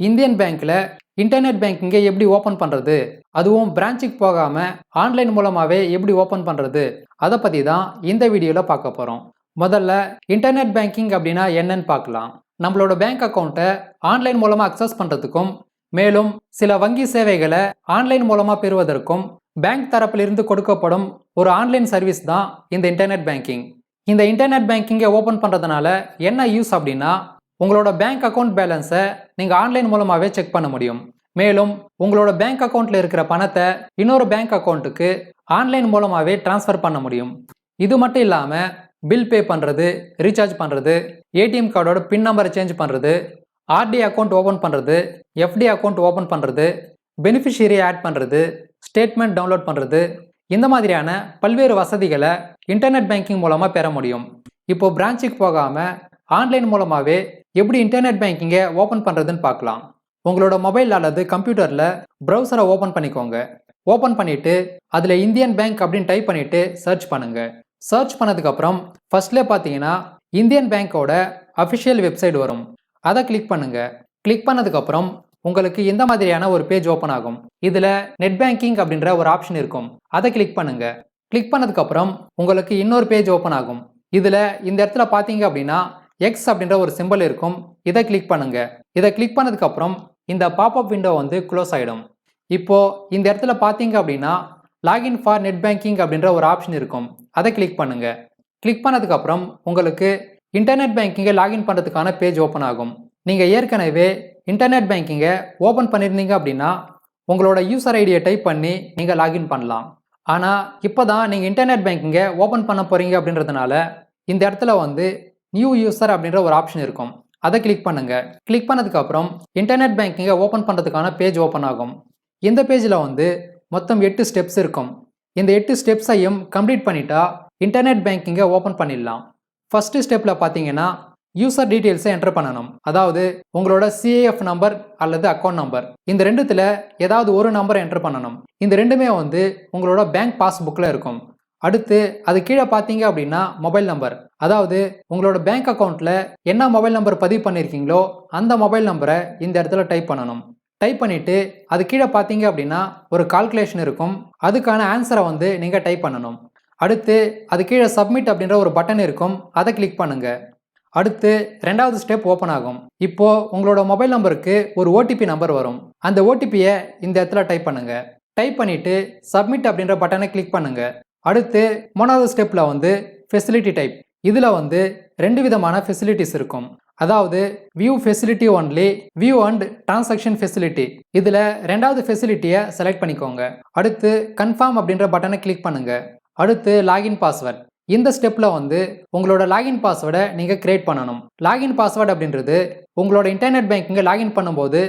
Indian பேங்க்கில் internet பேங்கிங்கை எப்படி open பண்ணுறது அதுவும் பிரான்ச்சுக்கு போகாமல் ஆன்லைன் மூலமாகவே எப்படி ஓப்பன் பண்ணுறது அதை பற்றி தான் இந்த வீடியோவில் பார்க்க போகிறோம் முதல்ல இன்டர்நெட் பேங்கிங் அப்படின்னா என்னன்னு பார்க்கலாம். நம்மளோட பேங்க் அக்கௌண்ட்டை ஆன்லைன் மூலமாக அக்சஸ் பண்ணுறதுக்கும் மேலும் சில வங்கி சேவைகளை ஆன்லைன் மூலமாக பெறுவதற்கும் பேங்க் தரப்பிலிருந்து கொடுக்கப்படும் ஒரு ஆன்லைன் சர்வீஸ் தான் இந்த இன்டர்நெட் பேங்கிங். இந்த இன்டர்நெட் பேங்கிங்கை ஓப்பன் பண்ணுறதுனால என்ன யூஸ் அப்படின்னா உங்களோட பேங்க் அக்கௌண்ட் பேலன்ஸை நீங்கள் ஆன்லைன் மூலமாகவே செக் பண்ண முடியும். மேலும் உங்களோட பேங்க் அக்கௌண்ட்டில் இருக்கிற பணத்தை இன்னொரு பேங்க் அக்கௌண்ட்டுக்கு ஆன்லைன் மூலமாகவே ட்ரான்ஸ்ஃபர் பண்ண முடியும். இது மட்டும் இல்லாமல் பில் பே பண்ணுறது ரீசார்ஜ் பண்ணுறது ஏடிஎம் கார்டோட பின் நம்பரை சேஞ்ச் பண்ணுறது ஆர்டி அக்கௌண்ட் ஓப்பன் பண்ணுறது எஃப்டி அக்கௌண்ட் ஓப்பன் பண்ணுறது பெனிஃபிஷியரி ஆட் பண்ணுறது ஸ்டேட்மெண்ட் டவுன்லோட் பண்ணுறது இந்த மாதிரியான பல்வேறு வசதிகளை இன்டர்நெட் பேங்கிங் மூலமாக பெற முடியும். இப்போது பிரான்ச்சுக்கு போகாமல் ஆன்லைன் மூலமாகவே எப்படி இன்டர்நெட் பேங்கிங்கை ஓப்பன் பண்ணுறதுன்னு பார்க்கலாம். உங்களோட மொபைல் அல்லது கம்ப்யூட்டரில் ப்ரௌசரை ஓப்பன் பண்ணிக்கோங்க. ஓப்பன் பண்ணிவிட்டு அதில் இந்தியன் பேங்க் அப்படின்னு டைப் பண்ணிவிட்டு சர்ச் பண்ணுங்கள் சர்ச் பண்ணதுக்கப்புறம் ஃபர்ஸ்ட்லேயே பார்த்தீங்கன்னா இந்தியன் பேங்க்கோட அஃபிஷியல் வெப்சைட் வரும். அதை கிளிக் பண்ணுங்கள் கிளிக் பண்ணதுக்கப்புறம் உங்களுக்கு இந்த மாதிரியான ஒரு பேஜ் ஓப்பன் ஆகும். இதில் நெட் பேங்கிங் அப்படின்ற ஒரு ஆப்ஷன் இருக்கும். அதை கிளிக் பண்ணுங்க. கிளிக் பண்ணதுக்கப்புறம் உங்களுக்கு இன்னொரு பேஜ் ஓப்பன் ஆகும். இதில் இந்த இடத்துல பார்த்தீங்க அப்படின்னா எக்ஸ் அப்படின்ற ஒரு சிம்பிள் இருக்கும். இதை கிளிக் பண்ணுங்க. இதை கிளிக் பண்ணதுக்கப்புறம் இந்த பாப்அப் விண்டோ வந்து க்ளோஸ் ஆகிடும் இப்போ இந்த இடத்துல பார்த்தீங்க அப்படின்னா லாகின் ஃபார் நெட் பேங்கிங் அப்படின்ற ஒரு ஆப்ஷன் இருக்கும். அதை கிளிக் பண்ணுங்க. கிளிக் பண்ணதுக்கப்புறம் உங்களுக்கு இன்டர்நெட் பேங்கிங்கை லாகின் பண்ணுறதுக்கான பேஜ் ஓப்பன் ஆகும். நீங்கள் ஏற்கனவே இன்டர்நெட் பேங்கிங்கை ஓப்பன் பண்ணியிருந்தீங்க அப்படின்னா உங்களோட யூசர் ஐடியை டைப் பண்ணி நீங்கள் லாகின் பண்ணலாம். ஆனால் இப்போ தான் நீங்கள் இன்டர்நெட் பேங்கிங்கை ஓப்பன் பண்ண போகிறீங்க அப்படின்றதுனால இந்த இடத்துல வந்து நியூ யூசர் அப்படின்ற ஒரு ஆப்ஷன் இருக்கும். அதை கிளிக் பண்ணுங்க. கிளிக் பண்ணதுக்கப்புறம் இன்டர்நெட் பேங்கிங்கை ஓப்பன் பண்ணுறதுக்கான பேஜ் ஓப்பன் ஆகும். இந்த பேஜில் வந்து மொத்தம் எட்டு ஸ்டெப்ஸ் இருக்கும். இந்த எட்டு ஸ்டெப்ஸையும் கம்ப்ளீட் பண்ணிட்டா இன்டர்நெட் பேங்கிங்கை ஓப்பன் பண்ணிடலாம். ஃபஸ்ட்டு ஸ்டெப்பில் பார்த்தீங்கன்னா யூசர் டீட்டெயில்ஸை என்டர் பண்ணணும். அதாவது உங்களோட சிஏஎஃப் நம்பர் அல்லது அக்கௌண்ட் நம்பர் இந்த ரெண்டுத்தில் ஏதாவது ஒரு நம்பரை என்டர் பண்ணணும். இந்த ரெண்டுமே வந்து உங்களோட பேங்க் பாஸ்புக்கில் இருக்கும். அடுத்து அது கீழே பார்த்தீங்க அப்படின்னா மொபைல் நம்பர். அதாவது உங்களோட பேங்க் அக்கௌண்ட்டில் என்ன மொபைல் நம்பர் பதிவு பண்ணியிருக்கீங்களோ அந்த மொபைல் நம்பரை இந்த இடத்துல டைப் பண்ணணும். டைப் பண்ணிவிட்டு அது கீழே பார்த்தீங்க அப்படின்னா ஒரு கால்குலேஷன் இருக்கும். அதுக்கான ஆன்சரை வந்து நீங்கள் டைப் பண்ணணும். அடுத்து அது கீழே சப்மிட் அப்படின்ற ஒரு பட்டன் இருக்கும். அதை கிளிக் பண்ணுங்கள் அடுத்து ரெண்டாவது ஸ்டெப் ஓப்பன் ஆகும். இப்போது உங்களோட மொபைல் நம்பருக்கு ஒரு ஓடிபி நம்பர் வரும். அந்த ஓடிபியை இந்த இடத்துல டைப் பண்ணுங்கள் டைப் பண்ணிவிட்டு சப்மிட் அப்படின்ற பட்டனை கிளிக் பண்ணுங்கள் அடுத்து மூணாவது ஸ்டெப்பில் வந்து ஃபெசிலிட்டி டைப் இதில் வந்து ரெண்டு விதமான ஃபெசிலிட்டிஸ் இருக்கும். அதாவது view facility only view and transaction facility இதில் ரெண்டாவது ஃபெசிலிட்டியை செலக்ட் பண்ணிக்கோங்க. அடுத்து கன்ஃபார்ம் அப்படின்ற பட்டனை கிளிக் பண்ணுங்க. அடுத்து லாகின் பாஸ்வேர்ட் இந்த ஸ்டெப்பில் வந்து உங்களோட லாகின் பாஸ்வேர்டை நீங்கள் கிரியேட் பண்ணணும். லாகின் பாஸ்வேர்டு அப்படின்றது உங்களோட இன்டர்நெட் பேங்கிங்கை லாகின் பண்ணும்போது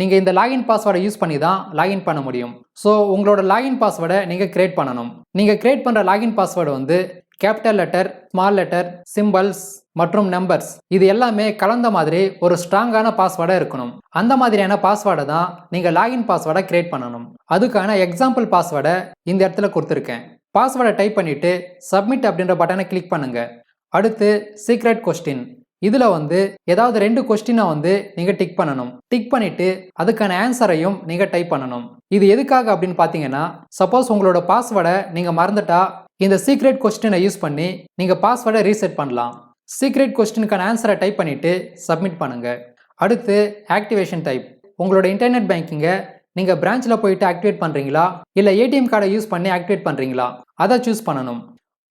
நீங்கள் இந்த லாகின் பாஸ்வேர்டை யூஸ் பண்ணி தான் லாகின் பண்ண முடியும். ஸோ உங்களோட லாகின் பாஸ்வேர்டை நீங்கள் கிரியேட் பண்ணணும். நீங்கள் கிரியேட் பண்ணுற லாகின் பாஸ்வேர்டு வந்து capital letter small letter symbols மற்றும் நம்பர்ஸ் இது எல்லாமே கலந்த மாதிரி ஒரு ஸ்ட்ராங்கான பாஸ்வேர்டாக இருக்கணும். அந்த மாதிரியான பாஸ்வேர்டை தான் நீங்கள் லாகின் பாஸ்வேர்டை கிரியேட் பண்ணணும். அதுக்கான எக்ஸாம்பிள் பாஸ்வேர்டை இந்த இடத்துல கொடுத்துருக்கேன். பாஸ்வேர்டை டைப் பண்ணிவிட்டு சப்மிட் அப்படின்ற பட்டனை கிளிக் பண்ணுங்கள் அடுத்து சீக்ரெட் கொஸ்டின் இதில் வந்து ஏதாவது ரெண்டு கொஸ்டினை வந்து நீங்கள் டிக் பண்ணணும். டிக் பண்ணிவிட்டு அதுக்கான ஆன்சரையும் நீங்கள் டைப் பண்ணணும். இது எதுக்காக அப்படின்னு பார்த்தீங்கன்னா சப்போஸ் உங்களோட பாஸ்வேர்டை நீங்கள் மறந்துட்டா இந்த சீக்ரெட் கொஸ்டினை யூஸ் பண்ணி நீங்கள் பாஸ்வேர்டை ரீசெட் பண்ணலாம். சீக்ரெட் கொஸ்டினுக்கான ஆன்சரை டைப் பண்ணிவிட்டு சப்மிட் பண்ணுங்கள் அடுத்து ஆக்டிவேஷன் டைப் உங்களோட இன்டர்நெட் பேங்கிங்கை நீங்கள் பிரான்ச்சில் போயிட்டு ஆக்டிவேட் பண்ணுறீங்களா இல்லை ஏடிஎம் கார்டை யூஸ் பண்ணி ஆக்டிவேட் பண்ணுறீங்களா அதை சூஸ் பண்ணணும்.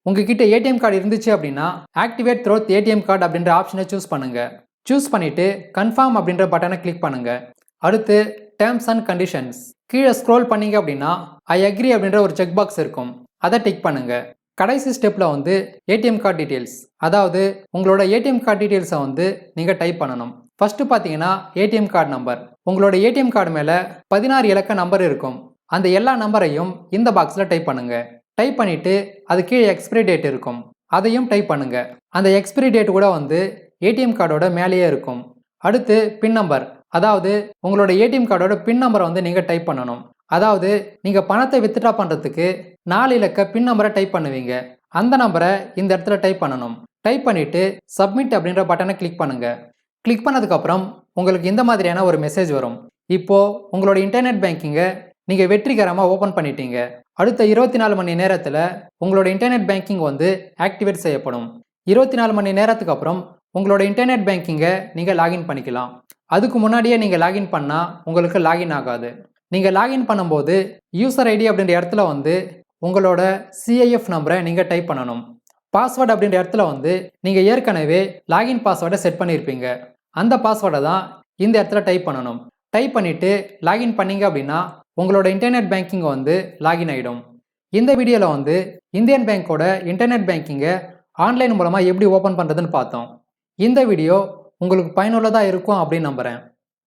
உங்ககிட்ட ஏடிஎம் கார்டு இருந்துச்சு அப்படின்னா ஆக்டிவேட் த்ரோத் ஏடிஎம் கார்டு அப்படின்ற ஆப்ஷனை சூஸ் பண்ணுங்க. சூஸ் பண்ணிட்டு கன்ஃபார்ம் அப்படின்ற பட்டனை கிளிக் பண்ணுங்க. அடுத்து டேர்ம்ஸ் அண்ட் கண்டிஷன்ஸ் கீழே ஸ்க்ரோல் பண்ணீங்க அப்படின்னா ஐ அக்ரி அப்படின்ற ஒரு செக் பாக்ஸ் இருக்கும். அதை டிக் பண்ணுங்க. கடைசி ஸ்டெப்பில் வந்து ஏடிஎம் கார்டு டீட்டெயில்ஸ் அதாவது உங்களோட ஏடிஎம் கார்டு டீட்டெயில்ஸை வந்து நீங்கள் டைப் பண்ணணும். ஃபஸ்ட்டு பார்த்தீங்கன்னா ஏடிஎம் கார்டு நம்பர் உங்களோட ஏடிஎம் கார்டு மேலே பதினாறு இலக்க நம்பர் இருக்கும். அந்த எல்லா நம்பரையும் இந்த பாக்ஸில் டைப் பண்ணுங்கள் டைப் பண்ணிவிட்டு அது கீழே எக்ஸ்பிரி டேட் இருக்கும். அதையும் டைப் பண்ணுங்கள் அந்த எக்ஸ்பிரி டேட் கூட வந்து ஏடிஎம் கார்டோட மேலேயே இருக்கும். அடுத்து பின் நம்பர் அதாவது உங்களோட ஏடிஎம் கார்டோட பின் நம்பரை வந்து நீங்கள் டைப் பண்ணணும். அதாவது நீங்கள் பணத்தை வித்ட்ரா பண்ணுறதுக்கு நாலு இலக்க பின் நம்பரை டைப் பண்ணுவீங்க. அந்த நம்பரை இந்த இடத்துல டைப் பண்ணணும். டைப் பண்ணிவிட்டு சப்மிட் அப்படின்ற பட்டனை கிளிக் பண்ணுங்கள் கிளிக் பண்ணதுக்கப்புறம் உங்களுக்கு இந்த மாதிரியான ஒரு மெசேஜ் வரும். இப்போது உங்களோட இன்டர்நெட் பேங்கிங்கை நீங்கள் வெற்றிகரமாக ஓப்பன் பண்ணிட்டீங்க. அடுத்த இருபத்தி நாலு மணி நேரத்தில் உங்களோட இன்டர்நெட் பேங்கிங் வந்து ஆக்டிவேட் செய்யப்படும். இருபத்தி நாலு மணி நேரத்துக்கு அப்புறம் உங்களோட இன்டர்நெட் பேங்கிங்கை நீங்கள் லாகின் பண்ணிக்கலாம். அதுக்கு முன்னாடியே நீங்கள் லாகின் பண்ணால் உங்களுக்கு லாகின் ஆகாது. நீங்கள் லாகின் பண்ணும்போது யூசர் ஐடி அப்படின்ற இடத்துல வந்து உங்களோட சிஐஎஃப் நம்பரை நீங்கள் டைப் பண்ணணும். பாஸ்வேர்டு அப்படின்ற இடத்துல வந்து நீங்கள் ஏற்கனவே லாகின் பாஸ்வேர்டை செட் பண்ணியிருப்பீங்க அந்த பாஸ்வேர்டை தான் இந்த இடத்துல டைப் பண்ணணும். டைப் பண்ணிவிட்டு லாகின் பண்ணீங்க அப்படின்னா உங்களோட இன்டர்நெட் பேங்கிங் வந்து லாகின் ஆகிடும் இந்த வீடியோவில் வந்து இந்தியன் பேங்க்கோட இன்டர்நெட் பேங்கிங்கை ஆன்லைன் மூலமாக எப்படி ஓப்பன் பண்ணுறதுன்னு பார்த்தோம். இந்த வீடியோ உங்களுக்கு பயனுள்ளதாக இருக்கும் அப்படின்னு நம்புகிறேன்